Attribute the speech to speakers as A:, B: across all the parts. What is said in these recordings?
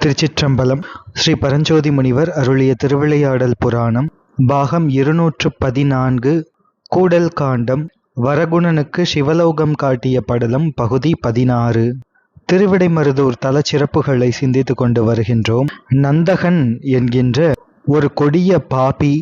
A: திருச்சிற்றம்பலம் ஸ்ரீ பரஞ்சோதி முனிவர் அருளிய திருவிளையாடல் புராணம் பாகம் இருநூற்று பதினான்கு கூடல் காண்டம் வரகுணனுக்கு சிவலோகம் காட்டிய படலம் பகுதி பதினாறு. திருவிடைமருதூர் தல சிறப்புகளை சிந்தித்து கொண்டு வருகின்றோம். நந்தகன் என்கின்ற ஒரு கொடிய பாபி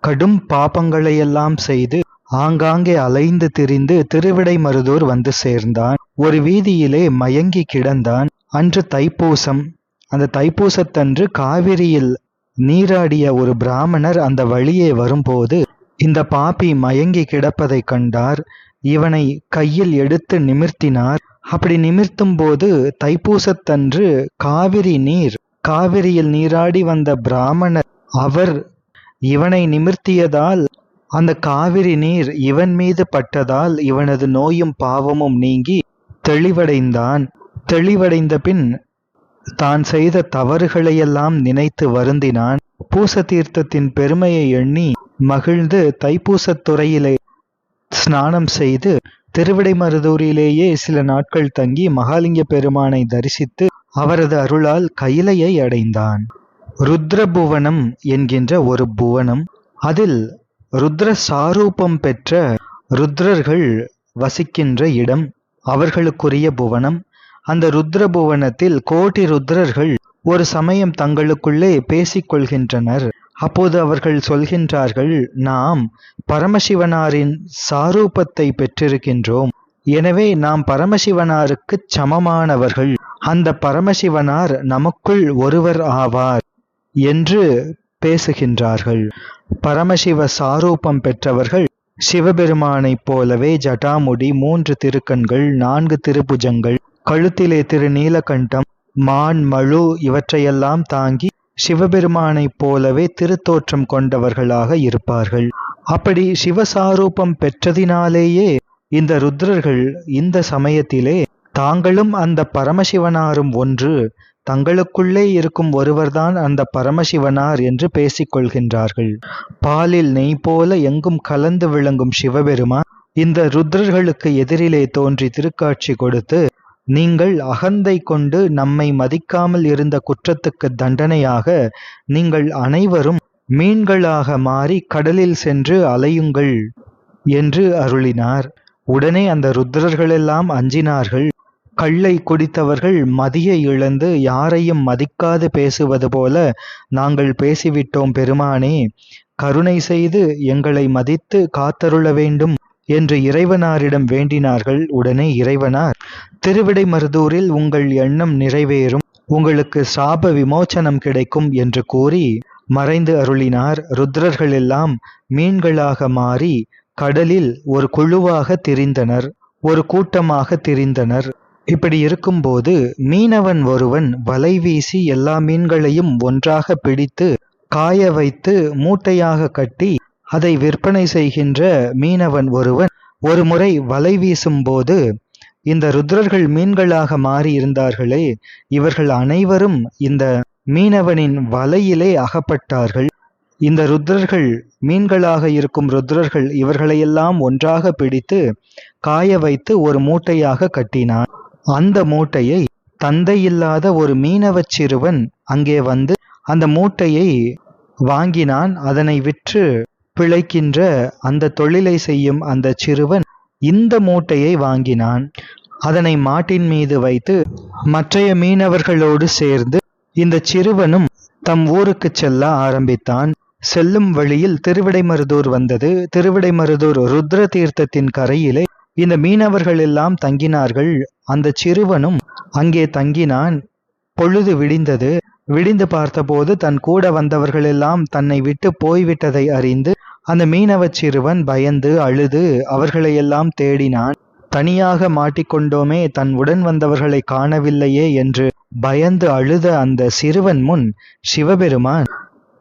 A: கடும் பாபங்களையெல்லாம் செய்து ஆங்காங்கே அலைந்து திரிந்து திருவிடைமருதூர் வந்து சேர்ந்தான். ஒரு வீதியிலே மயங்கி கிடந்தான். அன்று தைப்பூசம் அந்த தைப்பூசத்தன்று காவிரியில் நீராடிய ஒரு பிராமணர் அந்த வழியே வரும்போது இந்த பாப்பி மயங்கி கிடப்பதை கண்டார். இவனை கையில் எடுத்து நிமிர்த்தினார். அப்படி நிமிர்த்தும் போது தைப்பூசத்தன்று காவிரி நீர் காவிரியில் நீராடி வந்த பிராமணர் அவர் இவனை நிமிர்த்தியதால் அந்த காவிரி நீர் இவன் மீது பட்டதால் இவனது நோயும் பாவமும் நீங்கி தெளிவடைந்தான். தெளிவடைந்த பின் தான் செய்த தவறுகளையெல்லாம் நினைத்து வருந்தினான். பூச தீர்த்தத்தின் பெருமையை எண்ணி மகிழ்ந்து தைப்பூசத்துறையிலே ஸ்நானம் செய்து திருவிடைமருதூரிலேயே சில நாட்கள் தங்கி மகாலிங்க பெருமானை தரிசித்து அவரது அருளால் கைலையை அடைந்தான். ருத்ரபுவனம் என்கின்ற ஒரு புவனம். அதில் ருத்ர சாரூபம் பெற்ற ருத்ரர்கள் வசிக்கின்ற இடம் அவர்களுக்குரிய புவனம். அந்த ருத்ரபுவனத்தில் கோட்டி ருத்ரர்கள் ஒரு சமயம் தங்களுக்குள்ளே பேசிக்கொள்கின்றனர். அப்போது அவர்கள் சொல்கின்றார்கள் நாம் பரமசிவனாரின் சாரூபத்தை பெற்றிருக்கின்றோம். எனவே நாம் பரமசிவனாருக்கு சமமானவர்கள். அந்த பரமசிவனார் நமக்குள் ஒருவர் ஆவார் என்று பேசுகின்றார்கள். பரமசிவ சாரூபம் பெற்றவர்கள் சிவபெருமானைப் போலவே ஜட்டாமுடி மூன்று திருக்கண்கள் நான்கு திருபுஜங்கள் கழுத்திலே திரு நீலகண்டம் மான் மழு இவற்றையெல்லாம் தாங்கி சிவபெருமானைப் போலவே திருத்தோற்றம் கொண்டவர்களாக இருப்பார்கள். அப்படி சிவசாரூபம் பெற்றதினாலேயே இந்த ருத்ரர்கள் இந்த சமயத்திலே தாங்களும் அந்த பரமசிவனாரும் ஒன்று தங்களுக்குள்ளே இருக்கும் ஒருவர்தான் அந்த பரமசிவனார் என்று பேசிக்கொள்கின்றார்கள். பாலில் நெய் போல எங்கும் கலந்து விளங்கும் சிவபெருமான் இந்த ருத்ரர்களுக்கு எதிரிலே தோன்றி திருக்காட்சி கொடுத்து நீங்கள் அகந்தை கொண்டு நம்மை மதிக்காமல் இருந்த குற்றத்துக்கு தண்டனையாக நீங்கள் அனைவரும் மீன்களாக மாறி கடலில் சென்று அலையுங்கள் என்று அருளினார். உடனே அந்த ருத்ரர்களெல்லாம் அஞ்சினார்கள். கள்ளை குடித்தவர்கள் மதியை இழந்து யாரையும் மதிக்காது பேசுவது போல நாங்கள் பேசிவிட்டோம் பெருமானே கருணை செய்து எங்களை மதித்து காத்தருள வேண்டும் என்று இறைவனாரிடம் வேண்டினார்கள். உடனே இறைவனார் திருவிடைமருதூரில் உங்கள் எண்ணம் நிறைவேறும் உங்களுக்கு சாப விமோச்சனம் கிடைக்கும் என்று கூறி மறைந்து அருளினார். ருத்ரர்கள் எல்லாம் மீன்களாக மாறி கடலில் ஒரு குழுவாக திரிந்தனர் ஒரு கூட்டமாக திரிந்தனர். இப்படி இருக்கும்போது மீனவன் ஒருவன் வலை வீசி எல்லா மீன்களையும் ஒன்றாக பிடித்து காய வைத்து மூட்டையாக கட்டி அதை விற்பனை செய்கின்ற மீனவன் ஒருவன் ஒரு முறை வலை வீசும்போது இந்த ருத்ரர்கள் மீன்களாக மாறி இருந்தார்களே இவர்கள் அனைவரும் இந்த மீனவனின் வலையிலே அகப்பட்டார்கள். இந்த ருத்ரர்கள் மீன்களாக இருக்கும் ருத்ரர்கள் இவர்களையெல்லாம் ஒன்றாக பிடித்து காய வைத்து ஒரு மூட்டையாக கட்டினான். அந்த மூட்டையை தந்தையில்லாத ஒரு மீனவச் சிறுவன் அங்கே வந்து அந்த மூட்டையை வாங்கினான். அதனை விற்று பிழைக்கின்ற அந்த தொழிலை செய்யும் அந்த சிறுவன் இந்த மூட்டையை வாங்கினான். அதனை மாட்டின் மீது வைத்து மற்றைய மீனவர்களோடு சேர்ந்து இந்த சிறுவனும் தம் ஊருக்கு செல்ல ஆரம்பித்தான். செல்லும் வழியில் திருவிடைமருதூர் வந்தது. திருவிடைமருதூர் ருத்ர தீர்த்தத்தின் கரையிலே இந்த மீனவர்கள் எல்லாம் தங்கினார்கள். அந்த சிறுவனும் அங்கே தங்கினான். பொழுது விடிந்தது. விடிந்து பார்த்தபோது தன் கூட வந்தவர்கள் எல்லாம் தன்னை விட்டு போய்விட்டதை அறிந்து அந்த மீனவச் சிறுவன் பயந்து அழுது அவர்களையெல்லாம் தேடினான். தனியாக மாட்டிக்கொண்டோமே தன் உடன் வந்தவர்களை காணவில்லையே என்று பயந்து அழுத அந்த சிறுவன் முன் சிவபெருமான்.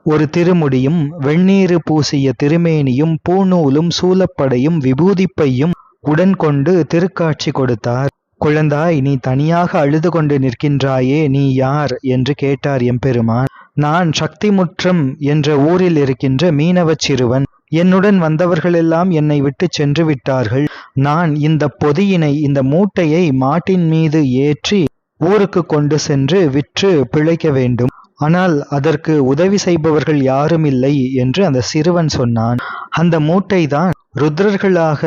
A: ஒரு திருமுடியும் வெண்ணீரு பூசிய திருமேனியும் பூநூலும் சூலப்படையும் விபூதிப்பையும் உடன் கொண்டு திருக்காட்சி கொடுத்தார். குழந்தாய் நீ தனியாக அழுது கொண்டு நிற்கின்றாயே நீ யார்? என்று கேட்டார் எம்பெருமான். நான் சக்திமுற்றம் என்ற ஊரில் இருக்கின்ற மீனவச் சிறுவன். என்னுடன் வந்தவர்களெல்லாம் என்னை விட்டு சென்று விட்டார்கள். நான் இந்த பொதியினை இந்த மூட்டையை மாட்டின் மீது ஏற்றி ஊருக்கு கொண்டு சென்று விற்று பிழைக்க வேண்டும். ஆனால் அதற்கு உதவி செய்பவர்கள் யாரும் இல்லை என்று அந்த சிறுவன் சொன்னான். அந்த மூட்டை தான் ருத்ரர்களாக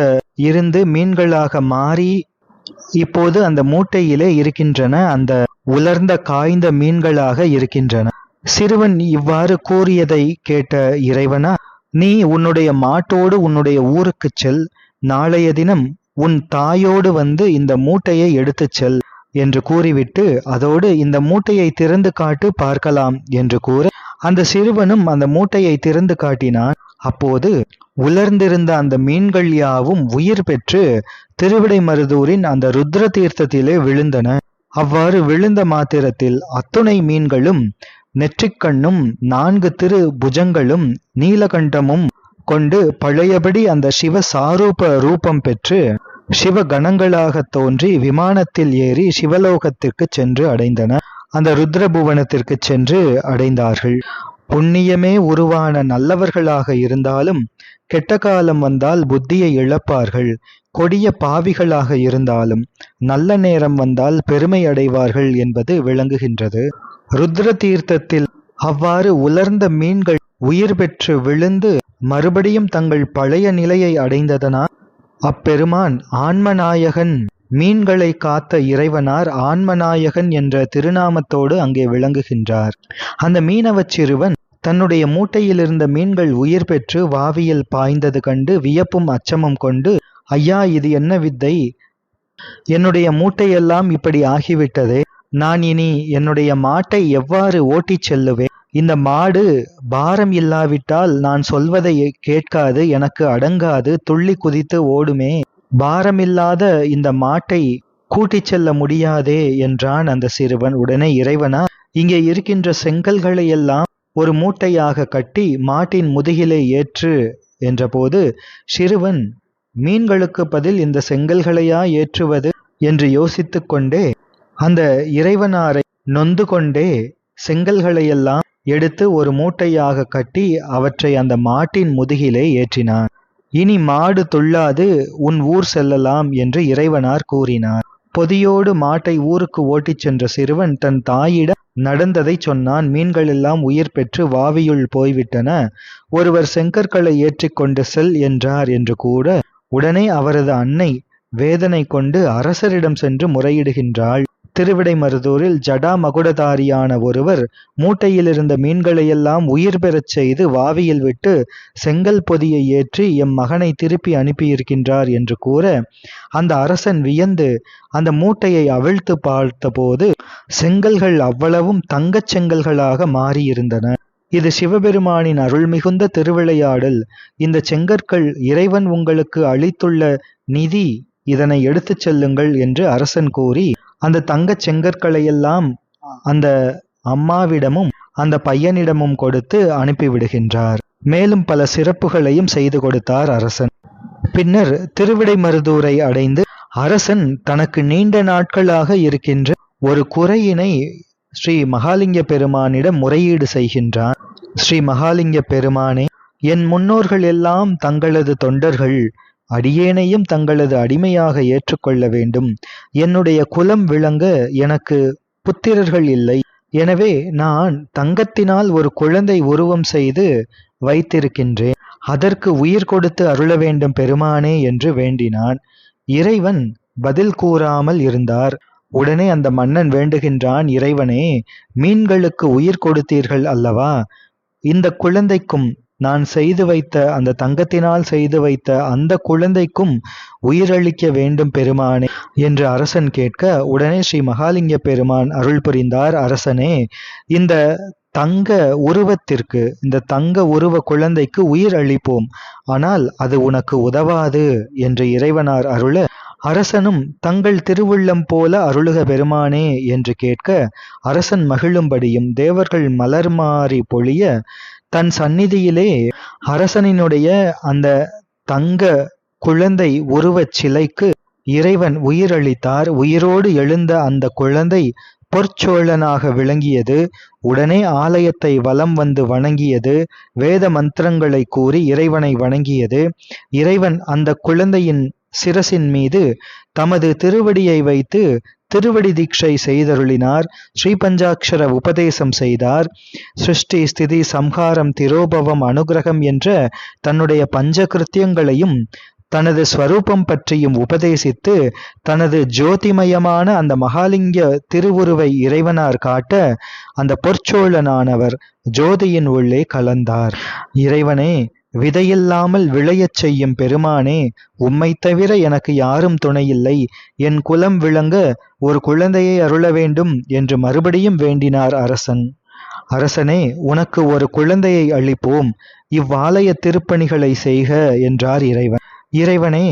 A: இருந்து மீன்களாக மாறி இப்போது அந்த மூட்டையிலே இருக்கின்றன. அந்த உலர்ந்த காய்ந்த மீன்களாக இருக்கின்றன. சிறுவன் இவ்வாறு கூறியதை கேட்ட இறைவனா நீ உன்னுடைய மாட்டோடு உன்னுடைய ஊருக்கு செல். நாளைய தினம் உன் தாயோடு வந்து இந்த மூட்டையை எடுத்துச் செல் என்று கூறிவிட்டு அதோடு இந்த மூட்டையை திறந்து காட்டு பார்க்கலாம் என்று கூற அந்த சிறுவனும் அந்த மூட்டையை திறந்து காட்டினான். அப்போது உலர்ந்திருந்த அந்த மீன்கள் யாவும் உயிர் பெற்று திருவிடைமருதூரின் அந்த ருத்ர தீர்த்தத்திலே விழுந்தன. அவ்வாறு விழுந்த மாத்திரத்தில் அத்துணை மீன்களும் நெற்றிக்கண்ணும் நான்கு திரு புஜங்களும் நீலகண்டமும் கொண்டு பழையபடி அந்த சிவ சாரூப ரூபம் பெற்று சிவ கணங்களாக தோன்றி விமானத்தில் ஏறி சிவலோகத்திற்கு சென்று அடைந்தன. அந்த ருத்ரபுவனத்திற்கு சென்று அடைந்தார்கள். புண்ணியமே உருவான நல்லவர்களாக இருந்தாலும் கெட்ட காலம் வந்தால் புத்தியை இழப்பார்கள். கொடிய பாவிகளாக இருந்தாலும் நல்ல நேரம் வந்தால் பெருமை அடைவார்கள் என்பது விளங்குகின்றது. ருத்ர தீர்த்தத்தில் அவ்வாறு உலர்ந்த மீன்கள் உயிர் பெற்று விழுந்து மறுபடியும் தங்கள் பழைய நிலையை அடைந்ததனால் அப்பெருமான் ஆன்மநாயகன் மீன்களை காத்த இறைவனார் ஆன்மநாயகன் என்ற திருநாமத்தோடு அங்கே விளங்குகின்றார். அந்த மீனவச் சிறுவன் தன்னுடைய மூட்டையில் இருந்த மீன்கள் உயிர் பெற்று வாவியில் பாய்ந்தது கண்டு வியப்பும் அச்சமும் கொண்டு ஐயா இது என்ன வித்தை? என்னுடைய மூட்டையெல்லாம் இப்படி ஆகிவிட்டதே. நான் இனி என்னுடைய மாட்டை எவ்வாறு ஓட்டிச் செல்லுவேன்? இந்த மாடு பாரம் இல்லாவிட்டால் நான் சொல்வதை கேட்காது எனக்கு அடங்காது துள்ளி குதித்து ஓடுமே. பாரமில்லாத இந்த மாட்டை கூட்டிச் செல்ல முடியாதே என்றான் அந்த சிறுவன் உடனே இறைவனா இங்கே இருக்கின்ற செங்கல்களை எல்லாம் ஒரு மூட்டையாக கட்டி மாட்டின் முதுகிலே ஏற்று என்றபோது சிறுவன் மீன்களுக்கு பதில் இந்த செங்கல்களையா ஏற்றுவது? என்று யோசித்துக்கொண்டே அந்த இறைவனாரை நொந்து கொண்டே செங்கல்களையெல்லாம் எடுத்து ஒரு மூட்டையாக கட்டி அவற்றை அந்த மாட்டின் முதுகிலே ஏற்றினான். இனி மாடு துள்ளாது உன் ஊர் செல்லலாம் என்று இறைவனார் கூறினார். பொதியோடு மாட்டை ஊருக்கு ஓட்டிச் சென்ற சிறுவன் தன் தாயிடம் நடந்ததை சொன்னான். மீன்கள் எல்லாம் உயிர் பெற்று வாவியுள் போய்விட்டன. ஒருவர் செங்கற்களை ஏற்றிக்கொண்டு செல் என்றார் என்று கூட உடனே அவரது அன்னை வேதனை கொண்டு அரசரிடம் சென்று முறையிடுகின்றாள். திருவிடைமருதூரில் ஜடா மகுடதாரியான ஒருவர் மூட்டையில் இருந்த மீன்களையெல்லாம் உயிர் பெறச் செய்து வாவியில் விட்டு செங்கல் பொதியை ஏற்றி எம் மகனை திருப்பி அனுப்பியிருக்கின்றார் என்று கூற அந்த அரசன் வியந்து அந்த மூட்டையை அவிழ்த்து பார்த்தபோது செங்கல்கள் அவ்வளவும் தங்கச் செங்கல்களாக மாறியிருந்தன. இது சிவபெருமானின் அருள் மிகுந்த திருவிளையாடல். இந்த செங்கற்கள் இறைவன் உங்களுக்கு அளித்துள்ள நிதி இதனை எடுத்துச் செல்லுங்கள் என்று அரசன் கூறி அந்த தங்கச் செங்கற்களையெல்லாம் அந்த அம்மாவிடமும் அந்த பையனிடமும் கொடுத்து அனுப்பிவிடுகின்றார். மேலும் பல சிறப்புகளையும் செய்து கொடுத்தார் அரசன். பின்னர் திருவிடைமருதூரை அடைந்து அரசன் தனக்கு நீண்ட நாட்களாக இருக்கின்ற ஒரு குறையினை ஸ்ரீ மகாலிங்க பெருமானிடம் முறையீடு செய்கின்றான். ஸ்ரீ மகாலிங்க பெருமானே என் முன்னோர்கள் எல்லாம் தங்களது தொண்டர்கள் அடியேனையும் தங்களது அடிமையாக ஏற்றுக்கொள்ள வேண்டும். என்னுடைய குலம் விளங்க எனக்கு புத்திரர்கள் இல்லை. எனவே நான் தங்கத்தினால் ஒரு குழந்தை உருவம் செய்து வைத்திருக்கின்றேன். அதற்கு உயிர் கொடுத்து அருள வேண்டும் பெருமானே என்று வேண்டினான். இறைவன் பதில் கூறாமல் இருந்தார். உடனே அந்த மன்னன் வேண்டுகின்றான் இறைவனே மீன்களுக்கு உயிர் கொடுத்தீர்கள் அல்லவா? இந்த குழந்தைக்கும் நான் செய்து வைத்த அந்த தங்கத்தினால் செய்து வைத்த அந்த குழந்தைக்கும் உயிரளிக்க வேண்டும் பெருமானே என்று அரசன் கேட்க உடனே ஸ்ரீ மகாலிங்க பெருமான் அருள் புரிந்தார். அரசனே இந்த தங்க உருவத்திற்கு இந்த தங்க உருவ குழந்தைக்கு உயிர் அளிப்போம். ஆனால் அது உனக்கு உதவாது என்று இறைவனார் அருள அரசனும் தங்கள் திருவுள்ளம் போல அருளுக பெருமானே என்று கேட்க அரசன் மகிழும்படியும் தேவர்கள் மலர் மாறி பொழிய தன் சந்நிதியிலே அரசனினுடைய அந்த தங்க குழந்தை உருவச் சிலைக்கு இறைவன் உயிரளித்தார். உயிரோடு எழுந்த அந்த குழந்தை பொற்சோழனாக விளங்கியது. உடனே ஆலயத்தை வலம் வந்து வணங்கியது. வேத மந்திரங்களை கூறி இறைவனை வணங்கியது. இறைவன் அந்த குழந்தையின் சிரசின் மீது தமது திருவடியை வைத்து திருவடி தீட்சை செய்தருளினார். ஸ்ரீபஞ்சாட்சர உபதேசம் செய்தார். சிருஷ்டி ஸ்திதி சம்ஹாரம் திரோபவம் அனுகிரகம் என்ற தன்னுடைய பஞ்சகிருத்தியங்களையும் தனது ஸ்வரூபம் பற்றியும் உபதேசித்து தனது ஜோதிமயமான அந்த மகாலிங்க திருவுருவை இறைவனார் காட்ட அந்த பொற்சோழனானவர் ஜோதியின் உள்ளே கலந்தார். இறைவனே விதையில்லாமல் விளையச் செய்யும் பெருமானே உம்மை தவிர எனக்கு யாரும் துணையில்லை. என் குலம் விளங்க ஒரு குழந்தையை அருள வேண்டும் என்று மறுபடியும் வேண்டினார் அரசன். அரசனே உனக்கு ஒரு குழந்தையை அளிப்போம். இவ்வாலய திருப்பணிகளை செய்க என்றார் இறைவன். இறைவனே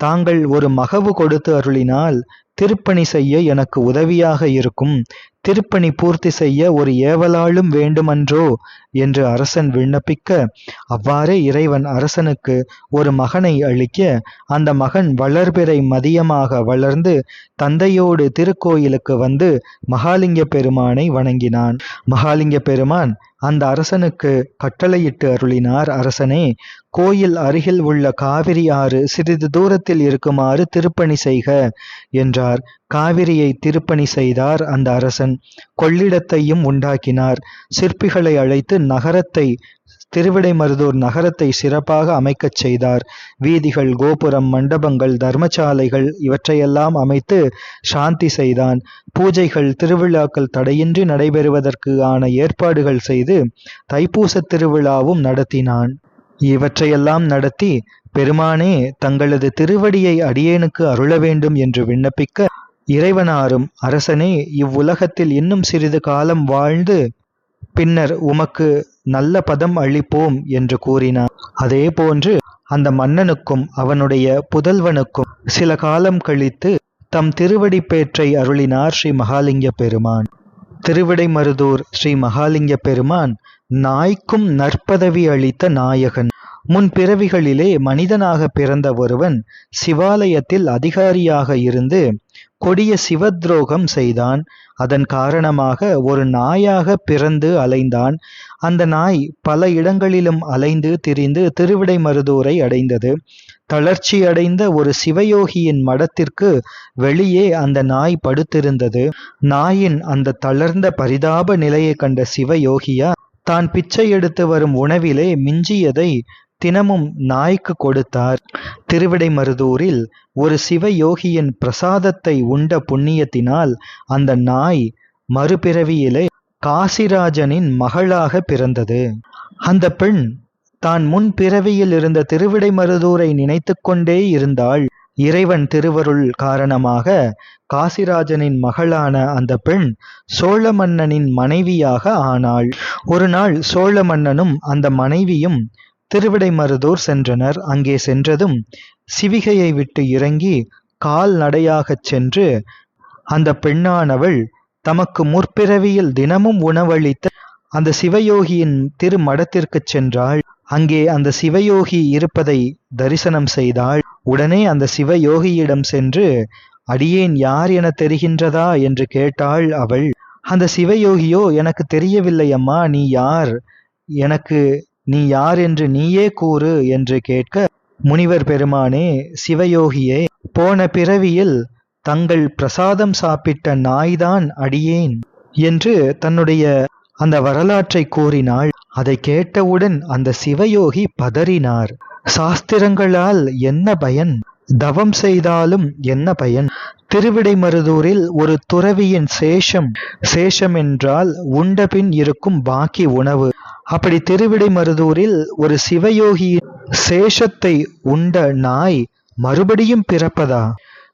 A: தாங்கள் ஒரு மகவு கொடுத்து அருளினால் திருப்பணி செய்ய எனக்கு உதவியாக இருக்கும். திருப்பணி பூர்த்தி செய்ய ஒரு ஏவலாளும் வேண்டுமன்றோ என்று அரசன் விண்ணப்பிக்க அவ்வாறே இறைவன் அரசனுக்கு ஒரு மகனை அளிக்க அந்த மகன் வளர்பிறை மதியமாக வளர்ந்து தந்தையோடு திருக்கோயிலுக்கு வந்து மகாலிங்க பெருமானை வணங்கினான். மகாலிங்க பெருமான் அந்த அரசனுக்கு கட்டளையிட்டு அருளினார் அரசனே கோயில் அருகில் உள்ள காவிரி ஆறு சிறிது தூரத்தில் இருக்குமாறு திருப்பணி செய்க என்றார். காவிரியை திருப்பணி செய்தார் அந்த அரசன். கொள்ளிடத்தையும் உண்டாக்கினார். சிற்பிகளை அழைத்து நகரத்தை திருவிடைமருதூர் நகரத்தை சிறப்பாக அமைக்கச் செய்தார். வீதிகள் கோபுரம் மண்டபங்கள் தர்மசாலைகள் இவற்றையெல்லாம் அமைத்து சாந்தி செய்தான். பூஜைகள் திருவிழாக்கள் தடையின்றி நடைபெறுவதற்கு ஆன ஏற்பாடுகள் செய்து தைப்பூச திருவிழாவும் நடத்தினான். இவற்றையெல்லாம் நடத்தி பெருமானே தங்களது திருவடியை அடியேனுக்கு அருள வேண்டும் என்று விண்ணப்பிக்க இறைவனாரும் அரசனே இவ்வுலகத்தில் இன்னும் சிறிது காலம் வாழ்ந்து பின்னர் உமக்கு நல்ல பதம் அளிப்போம் என்று கூறினார் அதே போன்று அந்த மன்னனுக்கும் அவனுடைய புதல்வனுக்கும் சில காலம் கழித்து தம் திருவடிப்பேற்றை அருளினார் ஸ்ரீ மகாலிங்க பெருமான். திருவிடைமருதூர் ஸ்ரீ மகாலிங்க பெருமான் நாய்க்கும் நற்பதவி அளித்த நாயகன். முன் பிறவிகளிலே மனிதனாக பிறந்த ஒருவன் சிவாலயத்தில் அதிகாரியாக இருந்து கொடிய சிவத்ரோகம் செய்தான். அதன் காரணமாக ஒரு நாயாக பிறந்து அலைந்தான். அந்த நாய் பல இடங்களிலும் அலைந்து திரிந்து திருவிடை மருதூரை அடைந்தது. தளர்ச்சி அடைந்த ஒரு சிவயோகியின் மடத்திற்கு வெளியே அந்த நாய் படுத்திருந்தது. நாயின் அந்த தளர்ந்த பரிதாப நிலையை கண்ட சிவயோகியா தான் பிச்சை எடுத்து வரும் உணவிலே மிஞ்சியதை தினமும் நாய்க்கு கொடுத்தார். திருவிடைமருதூரில் ஒரு சிவயோகியின் பிரசாதத்தை உண்ட புண்ணியத்தினால் அந்த நாய் மறுபிறவியிலே காசிராஜனின் மகளாக பிறந்தது. அந்த பெண் தான் முன் பிறவியில் இருந்த திருவிடைமருதூரை நினைத்து கொண்டே இருந்தாள். இறைவன் திருவருள் காரணமாக காசிராஜனின் மகளான அந்த பெண் சோழ மன்னனின் மனைவியாக ஆனாள். ஒரு நாள் சோழ மன்னனும் அந்த மனைவியும் திருவிடைமருதூர் சென்றனர். அங்கே சென்றதும் சிவிகையை விட்டு இறங்கி கால் நடையாகச் சென்று அந்த பெண்ணானவள் தமக்கு முற்பிறவியில் தினமும் உணவளித்த அந்த சிவயோகியின் திருமடத்திற்குச் சென்றாள். அங்கே அந்த சிவயோகி இருப்பதை தரிசனம் செய்தாள். உடனே அந்த சிவயோகியிடம் சென்று அடியேன் யார் என தெரிகின்றதா? என்று கேட்டாள் அவள். அந்த சிவயோகியோ எனக்கு தெரியவில்லை அம்மா நீ யார்? எனக்கு நீ யார் என்று நீயே கூறு என்று கேட்க முனிவர் பெருமானே சிவயோகியே போன பிறவியில் தங்கள் பிரசாதம் சாப்பிட்ட நாய்தான் அடியேன் என்று தன்னுடைய அந்த வரலாற்றை கூறினாள். அதை கேட்டவுடன் அந்த சிவயோகி பதறினார். சாஸ்திரங்களால் என்ன பயன்? தவம் செய்தாலும் என்ன பயன்? திருவிடைமருதூரில் ஒரு துறவியின் சேஷம் சேஷம் என்றால் உண்டபின் இருக்கும் பாக்கி உணவு. அப்படி திருவிடைமருதூரில் ஒரு சிவயோகியின் சேஷத்தை உண்ட நாய் மறுபடியும் பிறப்பதா?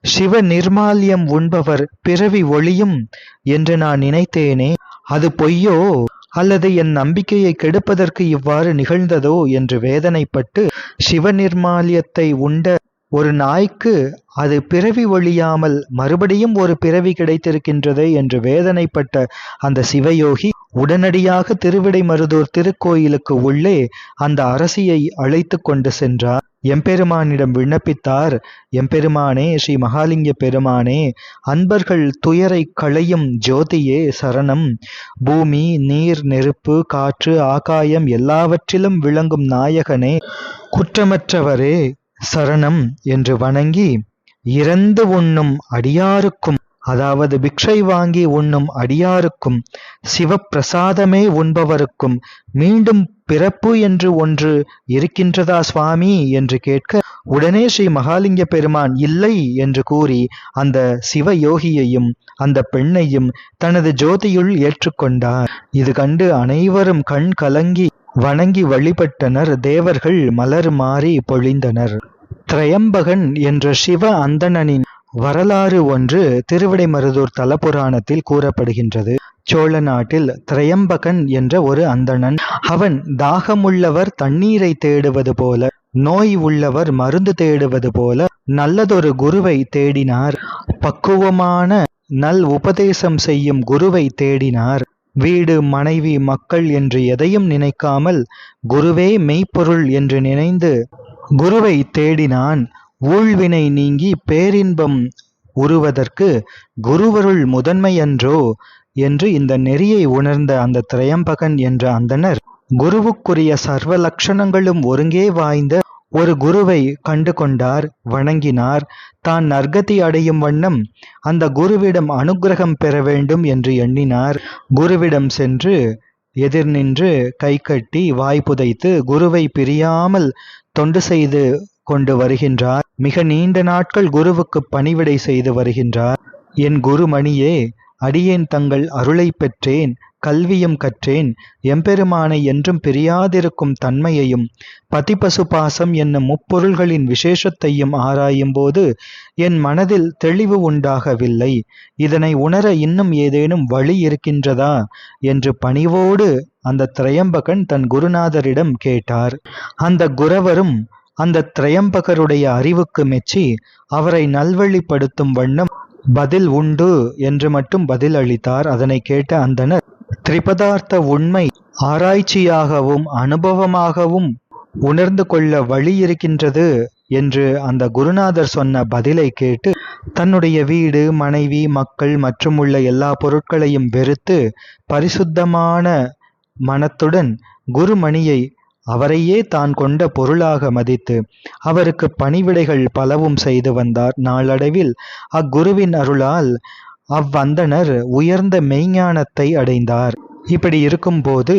A: சிவ நிர்மால்யம் உண்பவர் பிறவி ஒளியும் என்று நான் நினைத்தேனே அது பொய்யோ? அல்லது என் நம்பிக்கையை கெடுப்பதற்கு இவ்வாறு நிகழ்ந்ததோ? என்று வேதனைப்பட்டு சிவ நிர்மால்யத்தை உண்ட ஒரு நாய்க்கு அது பிறவி ஒழியாமல் மறுபடியும் ஒரு பிறவி கிடைத்திருக்கின்றதே என்று வேதனைப்பட்ட அந்த சிவயோகி உடனடியாக திருவிடைமருதூர் திருக்கோயிலுக்கு உள்ளே அந்த அரசியை அழைத்து கொண்டு சென்றார். எம்பெருமானிடம் விண்ணப்பித்தார். எம்பெருமானே ஸ்ரீ மகாலிங்க பெருமானே அன்பர்கள் துயரை களையும் ஜோதியே சரணம். பூமி நீர் நெருப்பு காற்று ஆகாயம் எல்லாவற்றிலும் விளங்கும் நாயகனே குற்றமற்றவரே சரணம் என்று வணங்கி இறந்து உண்ணும் அடியாருக்கும் அதாவது பிக்ஷை வாங்கி உண்ணும் அடியாருக்கும் சிவப்பிரசாதமே உண்பவருக்கும் மீண்டும் பிறப்பு என்று ஒன்று இருக்கின்றதா சுவாமி? என்று கேட்க உடனே ஸ்ரீ மகாலிங்க பெருமான் இல்லை என்று கூறி அந்த சிவ யோகியையும் அந்த பெண்ணையும் தனது ஜோதியுள் ஏற்றுக்கொண்டார். இது கண்டு அனைவரும் கண் கலங்கி வணங்கி வழிபட்டனர். தேவர்கள் மலர் மாறி பொழிந்தனர். திரையம்பகன் என்ற சிவ அந்தணனின் வரலாறு ஒன்று திருவிடைமருதூர் தலபுராணத்தில் கூறப்படுகின்றது. சோழ நாட்டில் திரையம்பகன் என்ற ஒரு அந்தணன். அவன் தாகமுள்ளவர் தண்ணீரை தேடுவது போல நோய் உள்ளவர் மருந்து தேடுவது போல நல்லதொரு குருவை தேடினார். பக்குவமான நல் உபதேசம் செய்யும் குருவை தேடினார். வீடு மனைவி மக்கள் என்று எதையும் நினைக்காமல் குருவே மெய்ப்பொருள் என்று நினைந்து குருவை தேடினான். ஊழ்வினை நீங்கி பேரின்பம் உருவதற்கு குருவருள் முதன்மையன்றோ என்று இந்த நெறியை உணர்ந்த அந்த திரையம்பகன் என்ற அந்தனர் குருவுக்குரிய சர்வ லட்சணங்களும் ஒருங்கே வாய்ந்த ஒரு குருவை கண்டு கொண்டார் வணங்கினார். தான் நற்கதி அடையும் வண்ணம் அந்த குருவிடம் அனுக்கிரகம் பெற வேண்டும் என்று எண்ணினார். குருவிடம் சென்று எதிர் நின்று கை கட்டி வாய் புதைத்து குருவை பிரியாமல் தொண்டு செய்து கொண்டு வருகின்றார். மிக நீண்ட நாட்கள் குருவுக்கு பணிவிடை செய்து வருகின்றார். என் குருமணியே அடியேன் தங்கள் அருளை பெற்றேன் கல்வியும் கற்றேன் எம்பெருமானை என்றும் பிரியாதிருக்கும் தன்மையையும் பதிபசு பாசம் என்னும் முப்பொருள்களின் விசேஷத்தையும் ஆராயும்போது என் மனதில் தெளிவு உண்டாகவில்லை. இதனை உணர இன்னும் ஏதேனும் வழி இருக்கின்றதா? என்று பணிவோடு அந்த திரையம்பகன் தன் குருநாதரிடம் கேட்டார். அந்த குரவரும் அந்த திரையம்பகருடைய அறிவுக்கு மெச்சி அவரை நல்வழிப்படுத்தும் வண்ணம் பதில் உண்டு என்று மட்டும் பதில் அளித்தார். அதனை கேட்ட அந்தனர் திரிபதார்த்த உண்மை ஆராய்ச்சியாகவும் அனுபவமாகவும் உணர்ந்து கொள்ள வழி இருக்கின்றது என்று அந்த குருநாதர் சொன்ன பதிலை கேட்டு தன்னுடைய வீடு மனைவி மக்கள் மற்றும் உள்ள எல்லா பொருட்களையும் வெறுத்து பரிசுத்தமான மனத்துடன் குருமணியை அவரையே தான் கொண்ட பொருளாக மதித்து அவருக்கு பணிவிடைகள் பலவும் செய்து வந்தார். நாளடைவில் அக்குருவின் அருளால் அவ்வந்தனர் உயர்ந்த மெய்ஞானத்தை அடைந்தார். இப்படி இருக்கும்போது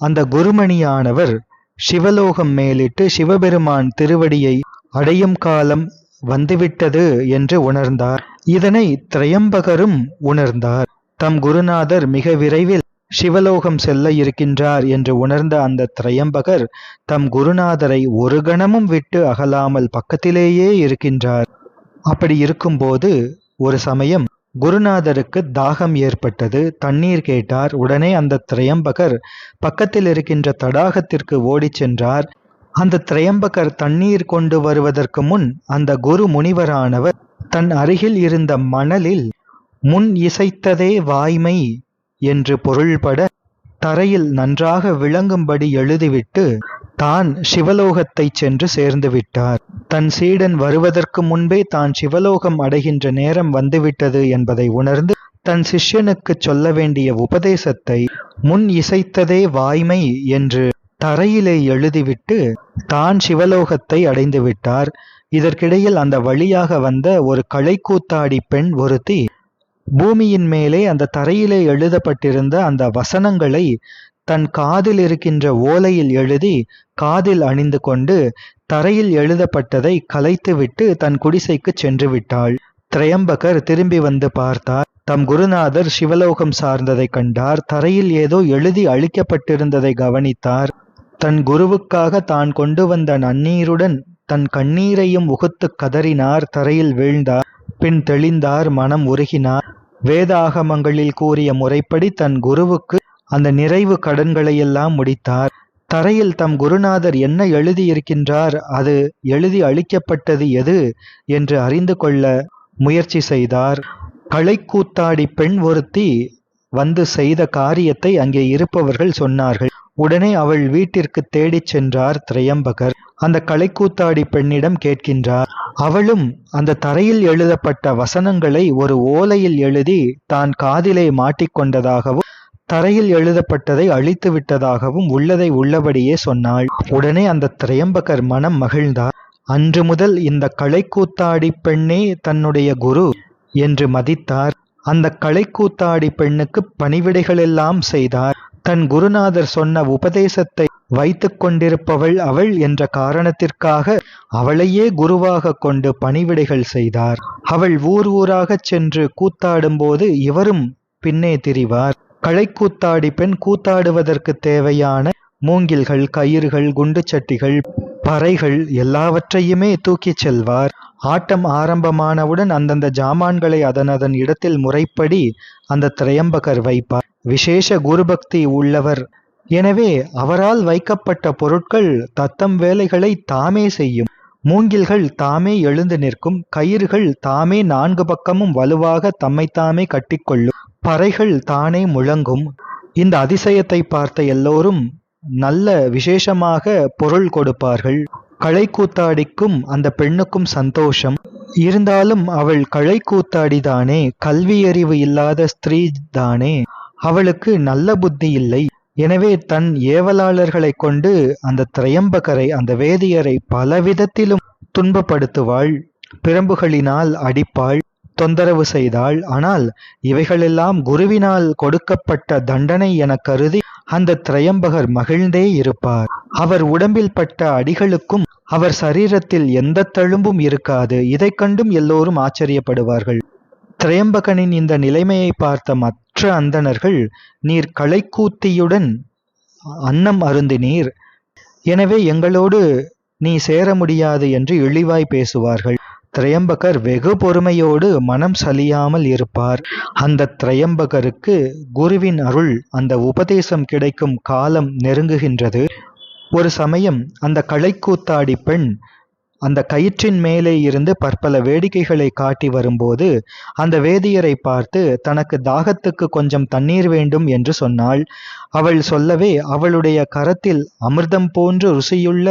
A: அந்த குருமணியானவர் சிவலோகம் மேலிட்டு சிவபெருமான் திருவடியை அடையும் காலம் வந்துவிட்டது என்று உணர்ந்தார். இதனை திரையம்பகரும் உணர்ந்தார். தம் குருநாதர் மிக விரைவில் சிவலோகம் செல்ல இருக்கின்றார் என்று உணர்ந்த அந்த திரையம்பகர் தம் குருநாதரை ஒரு கணமும் விட்டு அகலாமல் பக்கத்திலேயே இருக்கின்றார். அப்படி இருக்கும்போது ஒரு சமயம் குருநாதருக்கு தாகம் ஏற்பட்டது. தண்ணீர் கேட்டார். உடனே அந்த திரையம்பகர் பக்கத்தில் இருக்கின்ற தடாகத்திற்கு ஓடிச் சென்றார். அந்த திரையம்பகர் தண்ணீர் கொண்டு வருவதற்கு முன் அந்த குரு முனிவரானவர் தன் அருகில் இருந்த மணலில் முன் இசைத்ததே வாய்மை என்று பொருள்பட தரையில் நன்றாக விளங்கும்படி எழுதிவிட்டு தான் சிவலோகத்தைச் சென்று சேர்ந்து விட்டார். தன் சீடன் வருவதற்கு முன்பே தான் சிவலோகம் அடைகின்ற நேரம் வந்துவிட்டது என்பதை உணர்ந்து தன் சிஷ்யனுக்கு சொல்ல வேண்டிய உபதேசத்தை முன் இசைத்ததே வாய்மை என்று தரையிலே எழுதிவிட்டு தான் சிவலோகத்தை அடைந்து விட்டார். இதற்கிடையில் அந்த வழியாக வந்த ஒரு களைக்கூத்தாடி பெண் ஒருத்தி பூமியின் மேலே அந்த தரையிலே எழுதப்பட்டிருந்த அந்த வசனங்களை தன் காதில் இருக்கின்ற ஓலையில் எழுதி காதில் அணிந்து கொண்டு தரையில் எழுதப்பட்டதை கலைத்துவிட்டு தன் குடிசைக்கு சென்று விட்டாள். திரையம்பகர் திரும்பி வந்து பார்த்தார். தம் குருநாதர் சிவலோகம் சார்ந்ததை கண்டார். தரையில் ஏதோ எழுதி அழிக்கப்பட்டிருந்ததை கவனித்தார். தன் குருவுக்காக தான் கொண்டு வந்த நன்னீருடன் தன் கண்ணீரையும் உகுத்து கதறினார். தரையில் வீழ்ந்தார். பின் தெளிந்தார். மனம் உருகினார். வேதாகமங்களில் கூறிய முறைப்படி தன் குருவுக்கு அந்த நிறைவு கடன்களையெல்லாம் முடித்தார். தரையில் தம் குருநாதர் என்ன எழுதியிருக்கின்றார்? அது எழுதி அளிக்கப்பட்டது எது? என்று அறிந்து கொள்ள முயற்சி செய்தார். களைக்கூத்தாடி பெண் ஒருத்தி வந்து செய்த காரியத்தை அங்கே இருப்பவர்கள் சொன்னார்கள். உடனே அவள் வீட்டிற்கு தேடிச் சென்றார் திரையம்பகர். அந்த கலைக்கூத்தாடி பெண்ணிடம் கேட்கின்றார் அவளும் அந்த தரையில் எழுதப்பட்ட வசனங்களை ஒரு ஓலையில் எழுதி தான் காதிலே மாட்டிக்கொண்டதாகவும் தரையில் எழுதப்பட்டதை அழித்து விட்டதாகவும் உள்ளதை உள்ளபடியே சொன்னாள். உடனே அந்த திரையம்பகர் மனம் மகிழ்ந்தார் அன்று முதல் இந்த கலைக்கூத்தாடி பெண்ணே தன்னுடைய குரு என்று மதித்தார். அந்த கலைக்கூத்தாடி பெண்ணுக்கு பணிவிடைகளெல்லாம் செய்தார். தன் குருநாதர் சொன்ன உபதேசத்தை வைத்து கொண்டிருப்பவள் அவள் என்ற காரணத்திற்காக அவளையே குருவாக கொண்டு பணிவிடைகள் செய்தார். அவள் ஊர் ஊராகச் சென்று கூத்தாடும்போது இவரும் பின்னே திரிவார். களைக்கூத்தாடி பெண் கூத்தாடுவதற்கு தேவையான மூங்கில்கள் கயிறுகள் குண்டுச்சட்டிகள் பறைகள் எல்லாவற்றையுமே தூக்கிச் செல்வார். ஆட்டம் ஆரம்பமானவுடன் அந்தந்த ஜாமான்களை அதன் அதன் இடத்தில் முறைப்படி அந்த திரையம்பகர் வைப்பார். விசேஷ குருபக்தி உள்ளவர். எனவே அவரால் வைக்கப்பட்ட பொருட்கள் தத்தம் வேலைகளை தாமே செய்யும். மூங்கில்கள் தாமே எழுந்து நிற்கும். கயிறுகள் தாமே நான்கு பக்கமும் வலுவாக தம்மைத்தாமே கட்டிக்கொள்ளும். பறைகள் தானே முழங்கும். இந்த அதிசயத்தை பார்த்த எல்லோரும் நல்ல விசேஷமாக பொருள் கொடுப்பார்கள். களைக்கூத்தாடிக்கும் அந்த பெண்ணுக்கும் சந்தோஷம். இருந்தாலும் அவள் களைக்கூத்தாடிதானே கல்வியறிவு இல்லாத ஸ்திரீ தானே அவளுக்கு நல்ல புத்தி இல்லை. எனவே தன் ஏவலாளர்களைக் கொண்டு அந்த திரையம்பகரை அந்த வேதியரை பல விதத்திலும் துன்பப்படுத்துவாள். பிரம்புகளினால் அடிப்பாள் தொந்தரவு செய்தாள். ஆனால் இவைகளெல்லாம் குருவினால் கொடுக்கப்பட்ட தண்டனை என கருதி அந்த திரையம்பகர் மகிழ்ந்தே இருப்பார். அவர் உடம்பில் பட்ட அடிகளுக்கும் அவர் சரீரத்தில் எந்த தழும்பும் இருக்காது. இதைக் கண்டும் எல்லோரும் ஆச்சரியப்படுவார்கள். திரையம்பகனின் இந்த நிலைமையை பார்த்த மற்ற அந்தணர்கள் நீர் களைக்கூத்தியுடன் அன்னம் அருந்தினீர். எனவே எங்களோடு நீ சேர முடியாது என்று இழிவாய் பேசுவார்கள். திரையம்பகர் வெகு பொறுமையோடு மனம் சலியாமல் இருப்பார். அந்த திரையம்பகருக்கு குருவின் அருள் அந்த உபதேசம் கிடைக்கும் காலம் நெருங்குகின்றது. ஒரு சமயம் அந்த களைக்கூத்தாடி பெண் அந்த கயிற்றின் மேலே இருந்து பற்பல வேடிக்கைகளை காட்டி வரும்போது அந்த வேதியரை பார்த்து தனக்கு தாகத்துக்கு கொஞ்சம் தண்ணீர் வேண்டும் என்று சொன்னாள். அவள் சொல்லவே அவளுடைய கரத்தில் அமிர்தம் போன்று ருசியுள்ள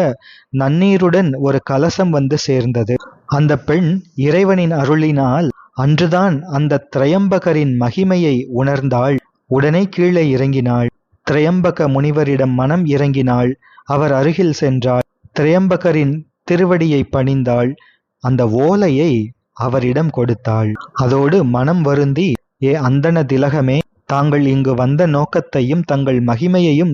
A: நன்னீருடன் ஒரு கலசம் வந்து சேர்ந்தது. அந்த பெண் இறைவனின் அருளினால் அன்றுதான் அந்த திரையம்பகரின் மகிமையை உணர்ந்தாள். உடனே கீழே இறங்கினாள். திரையம்பக முனிவரிடம் மனம் இறங்கினாள். அவர் அருகில் சென்றாள். திரையம்பகரின் திருவடியை பணிந்தாள். அந்த ஓலையை அவரிடம் கொடுத்தாள். அதோடு மனம் வருந்தி ஏ அந்தன திலகமே தாங்கள் இங்கு வந்த நோக்கத்தையும் தங்கள் மகிமையையும்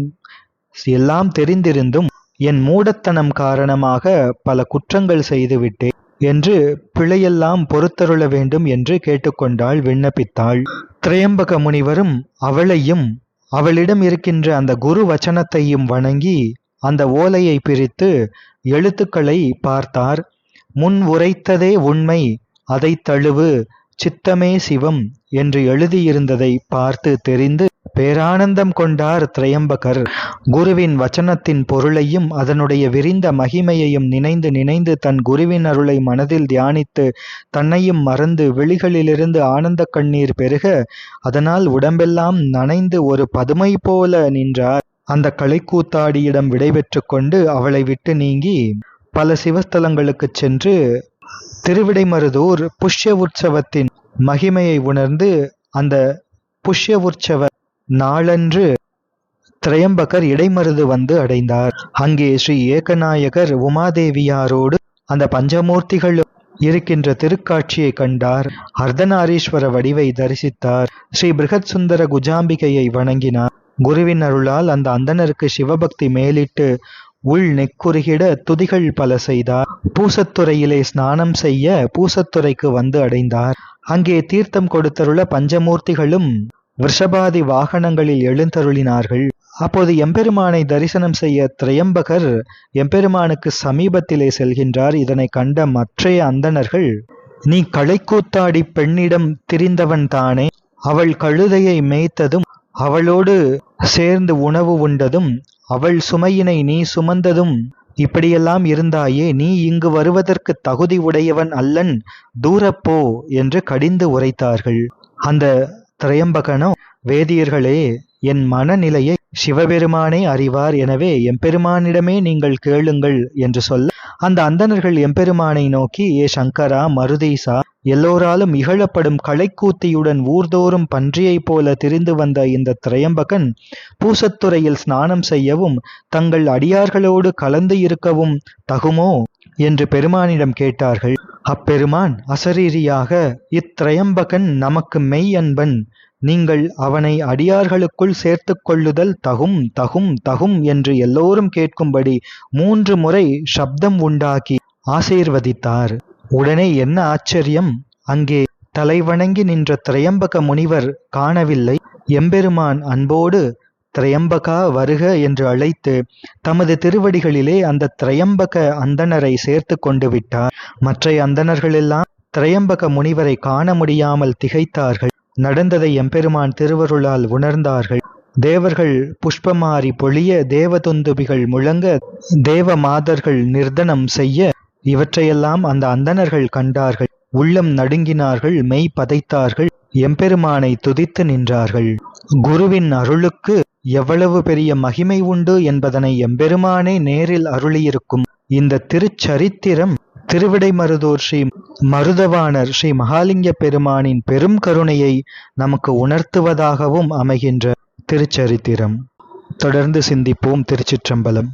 A: எல்லாம் தெரிந்திருந்தும் என் மூடத்தனம் காரணமாக பல குற்றங்கள் செய்துவிட்டேன் என்று பிழையெல்லாம் பொறுத்தருள வேண்டும் என்று கேட்டுக்கொண்டாள் விண்ணப்பித்தாள். திரையம்பக முனிவரும் அவளையும் அவளிடம் இருக்கின்ற அந்த குரு வச்சனத்தையும் வணங்கி அந்த ஓலையை பிரித்து எழுத்துக்களை பார்த்தார். முன் உரைத்ததே உண்மை அதை தழுவு சித்தமே சிவம் என்று எழுதியிருந்ததை பார்த்து தெரிந்து பேரானந்தம் கொண்டார் திரையம்பகர். குருவின் வச்சனத்தின் பொருளையும் அதனுடைய விரிந்த மகிமையையும் நினைந்து நினைந்து தன் குருவின் அருளை மனதில் தியானித்து தன்னையும் மறந்து விழிகளிலிருந்து ஆனந்த கண்ணீர் பெருக அதனால் உடம்பெல்லாம் நனைந்து ஒரு பதுமை போல நின்றார். அந்த கலைக்கூத்தாடியிடம் விடைபெற்று கொண்டு அவளை விட்டு நீங்கி பல சிவஸ்தலங்களுக்குச் சென்று திருவிடைமருதூர் புஷ்ய உற்சவத்தின் மகிமையை உணர்ந்து அந்த புஷ்ய உற்சவ நாளன்று திரையம்பகர் இடைமருது வந்து அடைந்தார். அங்கே ஸ்ரீ ஏகநாயகர் உமாதேவியாரோடு அந்த பஞ்சமூர்த்திகள் இருக்கின்ற திருக்காட்சியை கண்டார். அர்த்தநாரீஸ்வர வடிவை தரிசித்தார். ஸ்ரீ பிருகத் சுந்தர குஜாம்பிகையை வணங்கினார். குருவின் அருளால் அந்த அந்தனருக்கு சிவபக்தி மேலிட்டு உள் நெக்குறுகிட துதிகள் பல செய்தார். பூசத்துறையிலே ஸ்நானம் செய்ய பூசத்துறைக்கு வந்து அடைந்தார். அங்கே தீர்த்தம் கொடுத்தருள பஞ்சமூர்த்திகளும் விஷபாதி வாகனங்களில் எழுந்தருளினார்கள். அப்போது எம்பெருமானை தரிசனம் செய்ய திரையம்பகர் எம்பெருமானுக்கு சமீபத்திலே செல்கின்றார். இதனை கண்ட மற்றைய அந்தணர்கள் நீ களைக்கூத்தாடி பெண்ணிடம் திரிந்தவன் தானே அவள் கழுதையை மேய்த்ததும் அவளோடு சேர்ந்து உணவு உண்டதும் அவள் சுமையினை நீ சுமந்ததும் இப்படியெல்லாம் இருந்தாயே நீ இங்கு வருவதற்கு தகுதி உடையவன் அல்லன் தூரப்போ என்று கடிந்து உரைத்தார்கள். அந்த திரையம்பகனோ வேதியர்களே என் மனநிலையை சிவபெருமானே அறிவார் எனவே எம்பெருமானிடமே நீங்கள் கேளுங்கள் என்று சொல்ல அந்த அந்தணர்கள் எம்பெருமானை நோக்கி ஏ சங்கரா மருதீசா எல்லோராலும் இகழப்படும் களைக்கூத்தியுடன் ஊர்தோறும் பன்றியைப் போல திரிந்து வந்த இந்த திரையம்பகன் பூசத்துறையில் ஸ்நானம் செய்யவும் தங்கள் அடியார்களோடு கலந்து இருக்கவும் தகுமோ? என்று பெருமானிடம் கேட்டார்கள். அப்பெருமான் அசரீரியாக இத்திரையம்பகன் நமக்கு மெய் அன்பன். நீங்கள் அவனை அடியார்களுக்குள் சேர்த்து கொள்ளுதல் தகும் தகும் தகும் என்று எல்லோரும் கேட்கும்படி மூன்று முறை சப்தம் உண்டாக்கி ஆசீர்வதித்தார். உடனே என்ன ஆச்சரியம்? அங்கே தலைவணங்கி நின்ற திரையம்பக முனிவர் காணவில்லை. எம்பெருமான் அன்போடு திரையம்பகா வருக என்று அழைத்து தமது திருவடிகளிலே அந்த திரையம்பக அந்தணரை சேர்த்து கொண்டு விட்டார். மற்ற அந்தணர்களெல்லாம் திரையம்பக முனிவரை காண முடியாமல் திகைத்தார்கள். நடந்ததை எம்பெருமான் திருவருளால் உணர்ந்தார்கள். தேவர்கள் புஷ்பமாரி பொழிய தேவதொந்துபிகள் முழங்க தேவ மாதர்கள் நிர்தனம் செய்ய இவற்றையெல்லாம் அந்த அந்தணர்கள் கண்டார்கள். உள்ளம் நடுங்கினார்கள் மெய் பதைத்தார்கள் எம்பெருமானை துதித்து நின்றார்கள். குருவின் அருளுக்கு எவ்வளவு பெரிய மகிமை உண்டு என்பதனை எம்பெருமானே நேரில் அருளியிருக்கும். இந்த திருச்சரித்திரம் திருவிடைமருதூர் ஸ்ரீ மருதவாணர் ஸ்ரீ மகாலிங்க பெருமானின் பெரும் கருணையை நமக்கு உணர்த்துவதாகவும் அமைகின்ற திருச்சரித்திரம். தொடர்ந்து சிந்திப்போம் திருச்சிற்றம்பலம்.